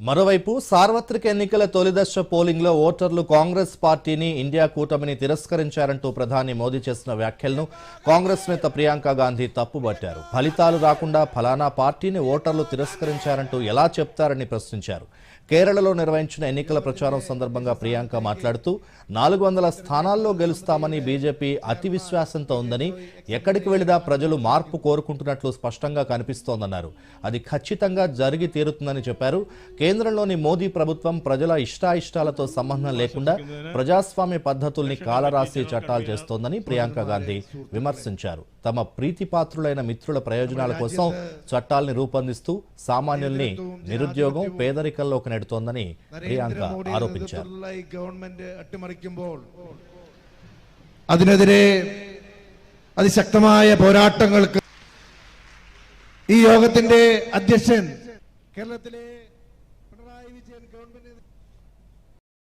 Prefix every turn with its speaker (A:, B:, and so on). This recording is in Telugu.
A: మరోవైపు సార్వత్రిక ఎన్నికల తొలిదశ పోలింగ్లో ఓటర్లు కాంగ్రెస్ పార్టీని ఇండియా కూటమిని తిరస్కరించారంటూ ప్రధాని మోదీ చేసిన వ్యాఖ్యలను కాంగ్రెస్ నేత ప్రియాంక గాంధీ తప్పుబట్టారు. ఫలితాలు రాకుండా ఫలానా పార్టీని ఓటర్లు తిరస్కరించారంటూ ఎలా చెప్తారని ప్రశ్నించారు. కేరళలో నిర్వహించిన ఎన్నికల ప్రచారం సందర్భంగా ప్రియాంక మాట్లాడుతూ నాలుగు వందల స్థానాల్లో గెలుస్తామని బీజేపీ అతి విశ్వాసంతో ఉందని ఎక్కడికి వెళ్ళినా ప్రజలు మార్పు కోరుకుంటున్నట్లు స్పష్టంగా కనిపిస్తోందన్నారు. అది ఖచ్చితంగా జరిగి తీరుతుందని చెప్పారు. కేంద్రంలోని మోదీ ప్రభుత్వం ప్రజల ఇష్టాయిష్టాలతో సంబంధం లేకుండా ప్రజాస్వామ్య పద్ధతుల్ని కాలరాసి చట్టాలు చేస్తోందని ప్రియాంక గాంధీ విమర్శించారు తమ ప్రీతిపాత్రులైన మిత్రుల ప్రయోజనాల కోసం చట్టాల్ని రూపొందిస్తూ సామాన్యుల్ని నిరుద్యోగం పేదరికంలోకి నెడుతోందని ప్రియాంక
B: നരേന്ദ്രമോദി
A: ആരോപിച്ചു
B: നേതൃത്വത്തിലുള്ള ഈ ഗവൺമെന്റ് അട്ടിമറിക്കുമ്പോൾ അതിനെതിരെ അതിശക്തമായ പോരാട്ടങ്ങൾക്ക് ഈ യോഗത്തിന്റെ അധ്യക്ഷൻ കേരളത്തിലെ പിണറായി വിജയൻ ഗവൺമെന്റ്